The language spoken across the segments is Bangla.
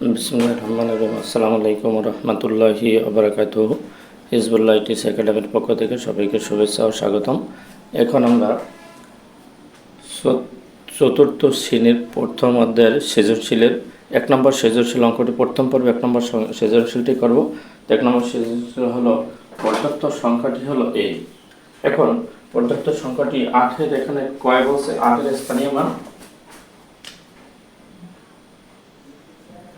বিসমুল্লাহ রহমান রহিম। আসসালামু আলাইকুম রহমতুল্লাহি আবরাকাত হিজবুল্লাহ ইটিস একাডেমির পক্ষ থেকে সবাইকে শুভেচ্ছা ও স্বাগতম। এখন আমরা চতুর্থ শ্রেণির প্রথম অধ্যায়ের সৃজনশীলের এক নম্বর সৃজনশীল অঙ্কটি, প্রথম পর্বে এক নম্বর সৃজনশীলটি করব। এক নম্বর সৃজনশীল হলো পর্যাপ্ত সংখ্যাটি হলো এই এখন পর্যাপ্ত সংখ্যাটি আটের এখানে কয় বলছে? আটের স্থানীয় মান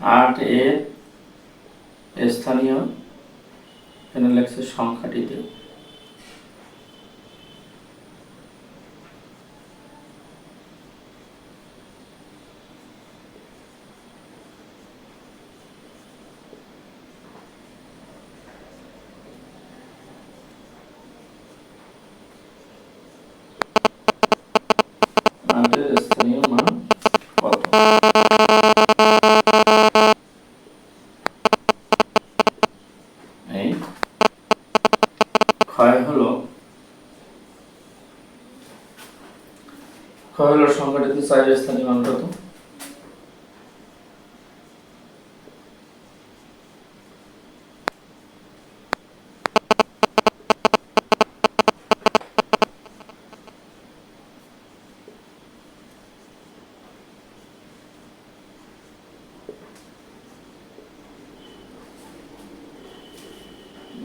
আট এ স্থানীয় এখানে সংখ্যাটিতে আটের স্থানীয় মান কত এই ক্ষয় হলো ক্ষয় হলো সংখ্যাটিতে চারের স্থানীয় মান কত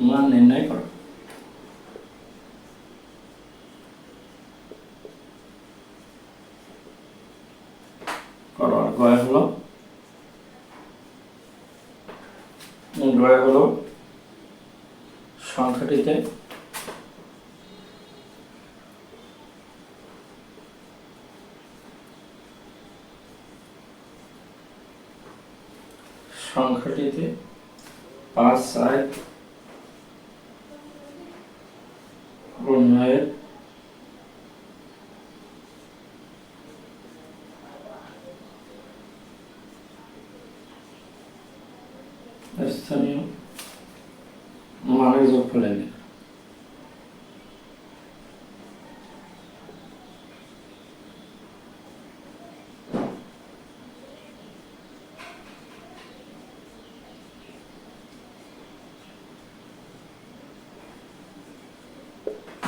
মান নির্ণয় করো গয় হলো সংখ্যাটিতে সংখ্যাটিতে পাঁচ চার উন্নয়ের স্থানীয় যোগফল এনে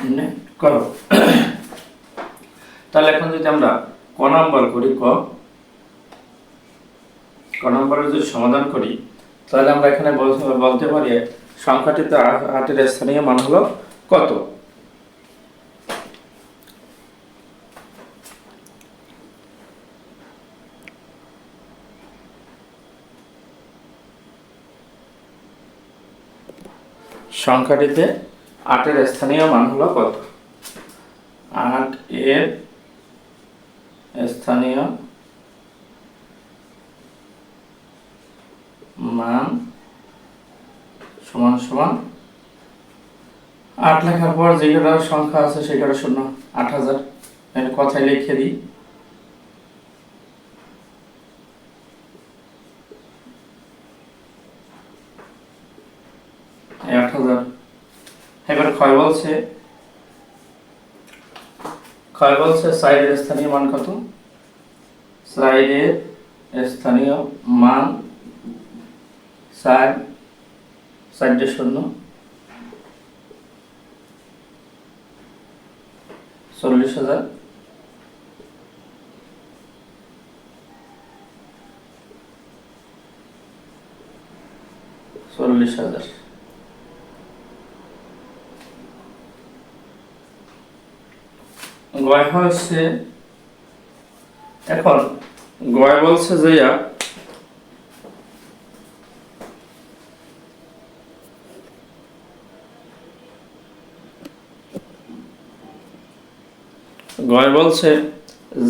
এনে করো। তাহলে এখন যদি আমরা ক নাম্বার করি ক। ক নাম্বারের যদি সমাধান করি তাহলে আমরা এখানে বল- বলতে পারি সংখ্যাটিতে আটের স্থানীয় মান হলো কত? সংখ্যাটিতে আটের স্থানীয় মান হলো কত? আট এর স্থানীয় মান সমান সমান আট লেখার পর যে সংখ্যা আছে সেই শূন্য, আট হাজার। এখানে কথায় লিখে দিই। আট হাজার। এবার ক্ষয় বলছে। ক্ষয় বলছে সাইডের স্থানীয় মান কত? সাইডের স্থানীয় মান সাইড সাইডে শূন্য চল্লিশ হাজার। চল্লিশ হাজার। গয় হচ্ছে এখন গয় বলছে যে গয় বলছে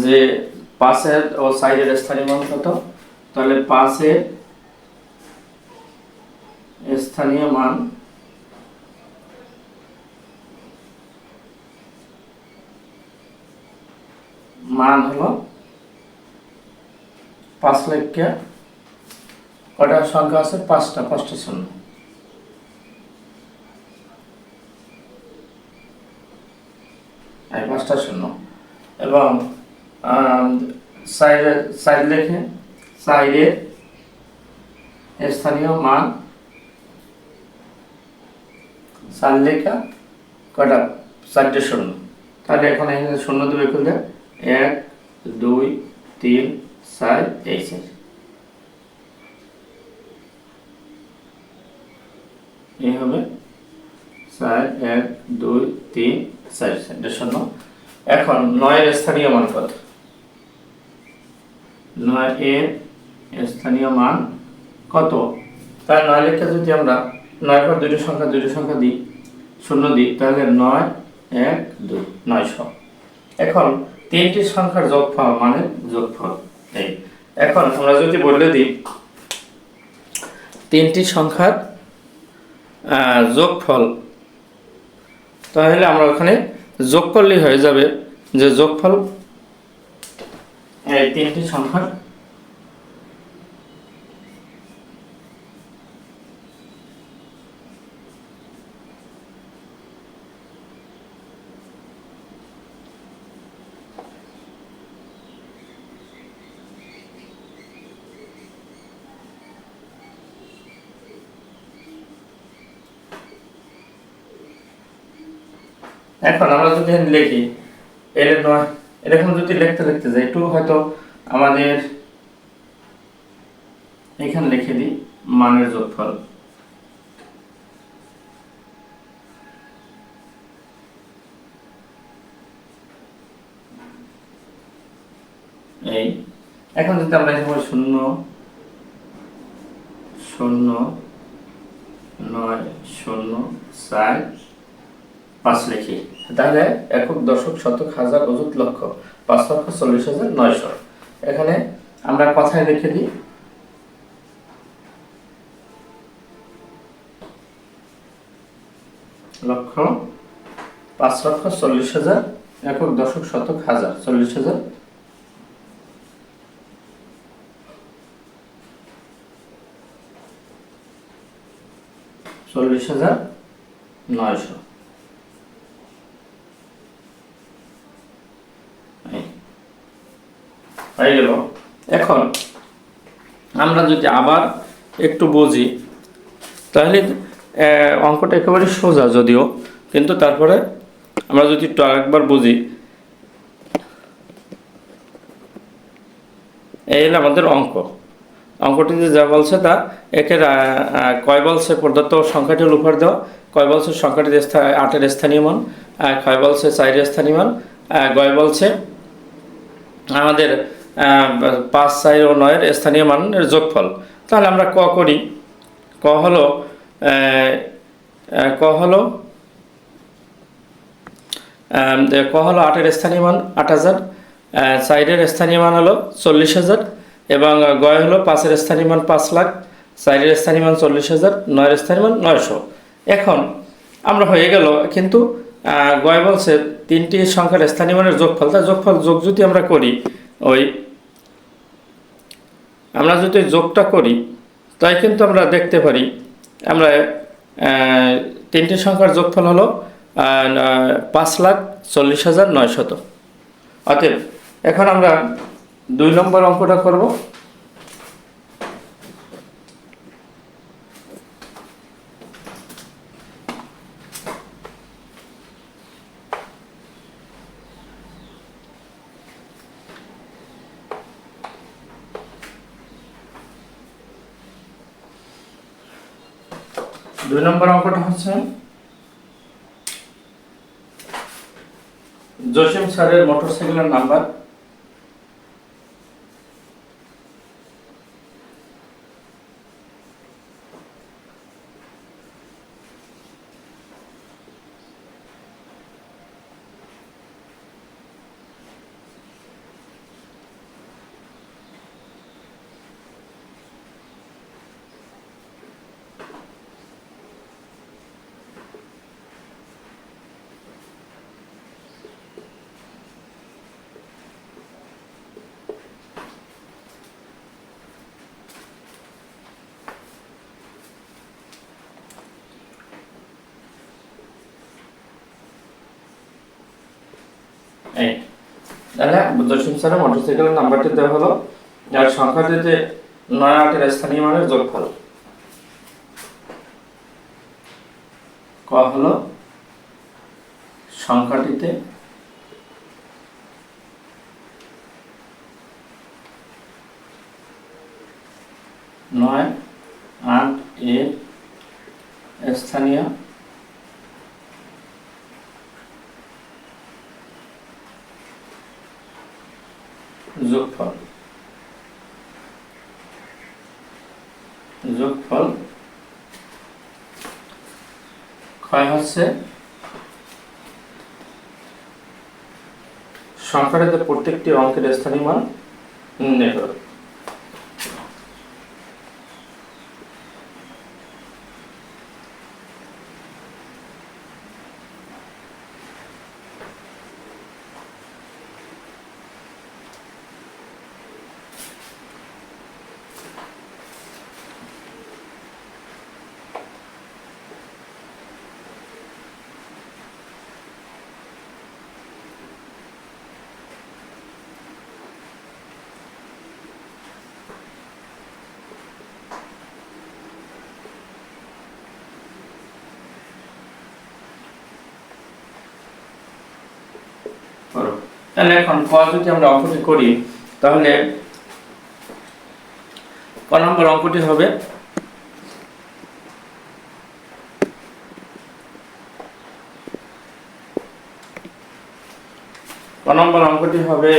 যে পাশের ও সাইডের স্থানীয় মান কত? তাহলে পাশের স্থানীয় মান মান হলো পাঁচ লক্ষ কটা সংখ্যা আছে? পাঁচটা পাঁচটা শূন্য। পাঁচটা শূন্য। এবং সাইডে লেখে সাইডের স্থানীয় মান চার লেখা, কটা? চারটে শূন্য। তাহলে এখন এখানে শূন্য দেবে খুললে এক, দুই, তিন, চার এই চার এই হবে। চার, এক, দুই, তিন, চার, চারটে শূন্য। এখন নয়ের স্থানীয় মান কত? নয় এর স্থানীয় মান কত? তার নয় লেখা যদি আমরা নয় পর দুটো সংখ্যা দুটো সংখ্যা দিই, শূন্য দিই, তাহলে নয়, এক, দুই, নয়শো। এখন তিনটি সংখ্যার যোগফল মানে যোগফল এই। এখন আমরা যদি বলে দিই, তিনটি সংখ্যার যোগফল, তাহলে আমরা ওখানে যোগ করলেই হয়ে যাবে যে যোগফল তিনটি সংখ্যার এখন আমরা যদি লিখি, এর নয় এরকম যদি লিখতে লিখতে যাই, একটু হয়তো আমাদের এখানে লিখে দিই, মানের যোগফল। এই, এখন যদি আমরা এখানে শূন্য শূন্য, নয়, শূন্য, চার, পাঁচ লিখি। তাহলে একক দশক শতক হাজার অযুত লক্ষ পাঁচ লক্ষ চল্লিশ হাজার নয়শো। এখানে আমরা কথায় রেখে দিই। লক্ষ পাঁচ লক্ষ চল্লিশ হাজার একক দশক শতক হাজার চল্লিশ হাজার। চল্লিশ হাজার নয়শো। হয়ে গেল। এখন আমরা যদি আবার একটু বুঝি তাহলে অঙ্কটা একেবারে সোজা যদিও কিন্তু তারপরে আমরা যদি একটু আরেকবার বুঝি এই হলো আমাদের অঙ্ক। অঙ্কটিতে যা বলছে তা একের কয় বলছে প্রদত্ত সংখ্যাটির উপর দেওয়া কয় বলছে সংখ্যাটির আটের স্থানীয় মান কয় বলছে চারের স্থানীয় মান গয় বলছে আমাদের পাঁচ চার ও নয়ের স্থানীয় মানের যোগফল। তাহলে আমরা ক করি। ক হলো ক হলো ক হলো আটের স্থানীয় মান আট হাজার চারের স্থানীয় মান হলো চল্লিশ হাজার, এবং গয় হলো পাঁচের স্থানীয় মান পাঁচ লাখ, চারের স্থানীয় মান চল্লিশ হাজার, নয়ের স্থানীয় মান নয়শো। এখন আমরা হয়ে গেল, কিন্তু গয় বলছে তিনটি সংখ্যার স্থানীয় মানের যোগফল। তা যোগফল যোগ যদি আমরা করি, ওই আমরা যদি যোগটা করি, তাই কিন্তু আমরা দেখতে পারি, আমরা তিনটি সংখ্যার যোগফল হলো পাঁচ লাখ চল্লিশ হাজার নয় শত অতএব, এখন আমরা দুই নম্বর অঙ্কটা করব। দুই নম্বর অঙ্কটা হচ্ছে জসিম স্যারের মোটরসাইকেলের নাম্বার এইট তাহলে দশম শ্রেণির মোটরসাইকেলের নাম্বারটি দেওয়া হলো, যার সংখ্যাটি যে নয় আটের স্থানীয় মানের যোগফল ক হলো, সংখ্যাটিতে নয় আট এর স্থানীয় যোগফল। যোগফল ক্ষয় হচ্ছে? সংখ্যাটাতে প্রত্যেকটি অঙ্কের স্থানীয় মান নির্ণয় করো। করো। তাহলে এখন ক যদি আমরা অঙ্কটি করি, তাহলে ক নম্বর অঙ্কটি হবে ক নম্বর অঙ্কটি হবে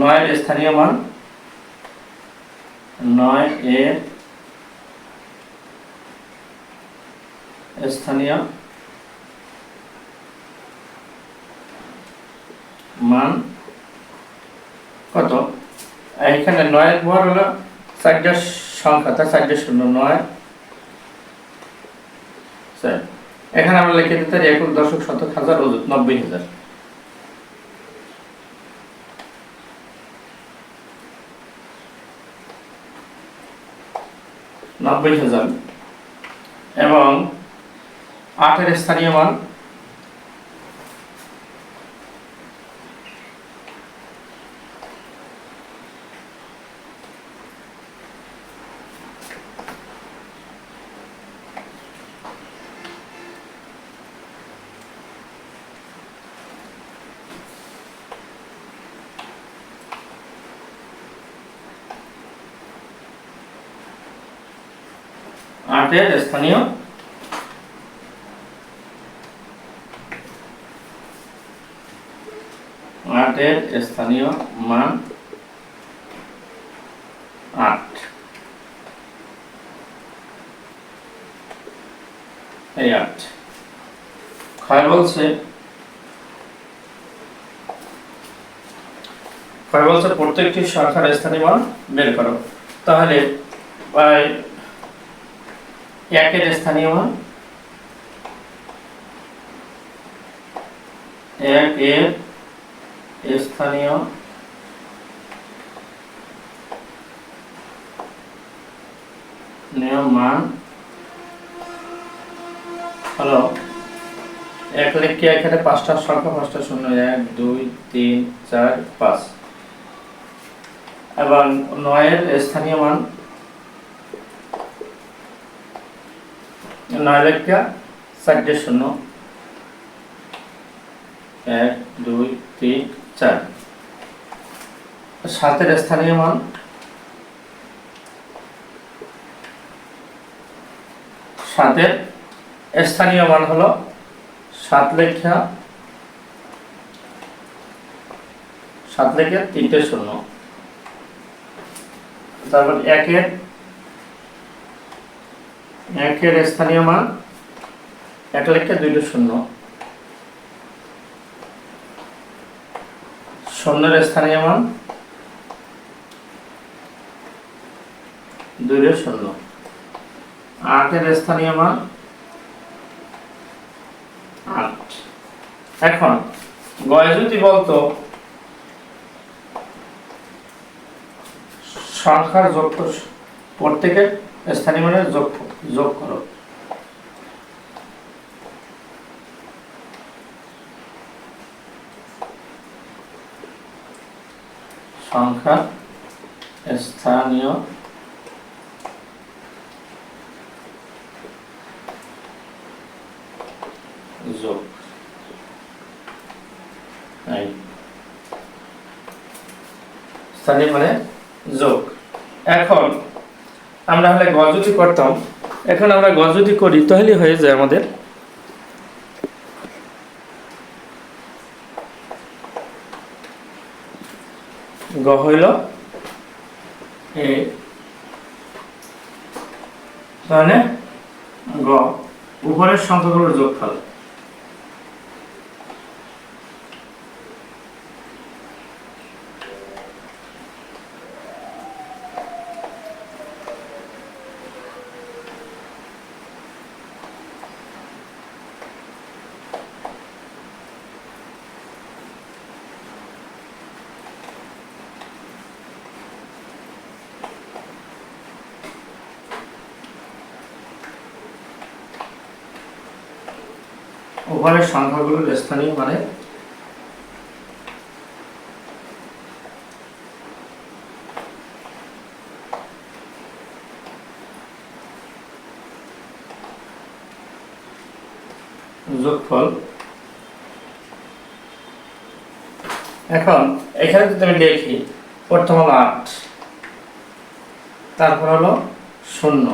নয়ের স্থানীয় মান নয় এর স্থানীয় মান কত? এখানে নয়ের পর হলো চারটা সংখ্যা তার চারটে শূন্য, নয়। এখানে আমরা লিখে দিতে পারি একক দশক শতক হাজার অযুত নব্বই হাজার। নব্বই হাজার। এবং আটের স্থানীয় মান। আটের স্থানীয় আটের স্থানীয় মান আট। এই আট। ক্ষয় বলছে ক্ষয় বলছে, প্রত্যেকটি শাখার স্থানীয় মান বের করো। তাহলে একের স্থানীয় মান, এক এর স্থানীয় নিয়ম মান হলো এক লিখে এখানে পাঁচটা সংখ্যা? পাঁচটা শূন্য, এক, দুই, তিন, চার, পাঁচ। এবং নয়ের স্থানীয় মান নয় লেখা চারটে শূন্য। এক, দুই, তিন চার। সাতের স্থানীয় মান। সাতের স্থানীয় মান হলো সাত লেখা সাত লেখা তিনটে শূন্য। তারপর একের একের স্থানীয় মান এক লেখা দুইটা শূন্য। শূন্যের স্থানীয় মান দুইয়ের শূন্য আটের স্থানীয় মান আট। এখন, গয় যদি বলতো, সংখ্যার যোগ কর- প্রত্যেকের স্থানীয় মানের যোগ যোগ করো। সংখ্যা স্থানীয় যোগ। স্থানীয় মানে যোগ। এখন আমরা হলে গ যদি করতাম, এখন আমরা গ যদি করি, তাহলে হয়ে যায় আমাদের গ হইল? এ। তাহলে গ। উপরের সংখ্যাগুলোর যোগফল। উপরের সংখ্যাগুলোর স্থানীয় মানে যোগফল। এখন এখানে যদি আমি লিখি, প্রথম হলো আট, তারপর হলো শূন্য,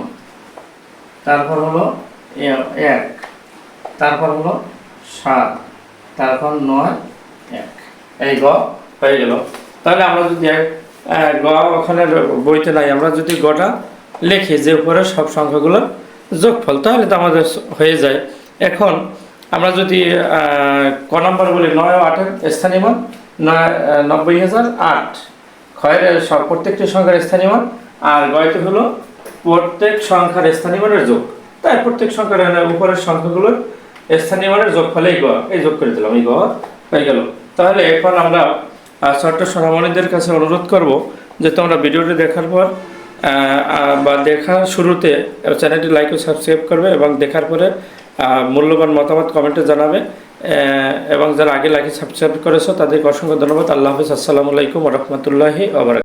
তারপর হলো এক তারপর হলো সাত, তারপর নয়, এক। এই গ হয়ে গেল। তাহলে আমরা যদি গ ওখানে বইতে নাই, আমরা যদি গটা লিখি যে উপরে সব সংখ্যাগুলোর যোগফল, তাহলে তো আমাদের হয়ে যায়। এখন আমরা যদি ক নম্বর বলি, নয় আটের স্থানীয় মান নয় নব্বই হাজার আট। ক্ষয়ের সব প্রত্যেকটি সংখ্যার স্থানীয় মান আর গয়টি হলো প্রত্যেক সংখ্যার স্থানীয় মানের যোগ। তাই প্রত্যেক সংখ্যার উপরের সংখ্যাগুলোর স্থানীয় মানের যোগ ফলে এই এই যোগ করে দিলাম, এই গ হয়ে গেল। তাহলে এখন আমরা ছোট্ট সোনামণিদের কাছে অনুরোধ করব যে তোমরা ভিডিওটি দেখার পর বা দেখার শুরুতে চ্যানেলটি লাইক ও সাবস্ক্রাইব করবে এবং দেখার পরে মূল্যবান মতামত কমেন্টে জানাবে এবং যারা আগে লাইক সাবস্ক্রাইব করেছ তাদেরকে অসংখ্য ধন্যবাদ। আল্লাহ হাফিজ। আসসালামু আলাইকুম রহমতুল্লাহি আবার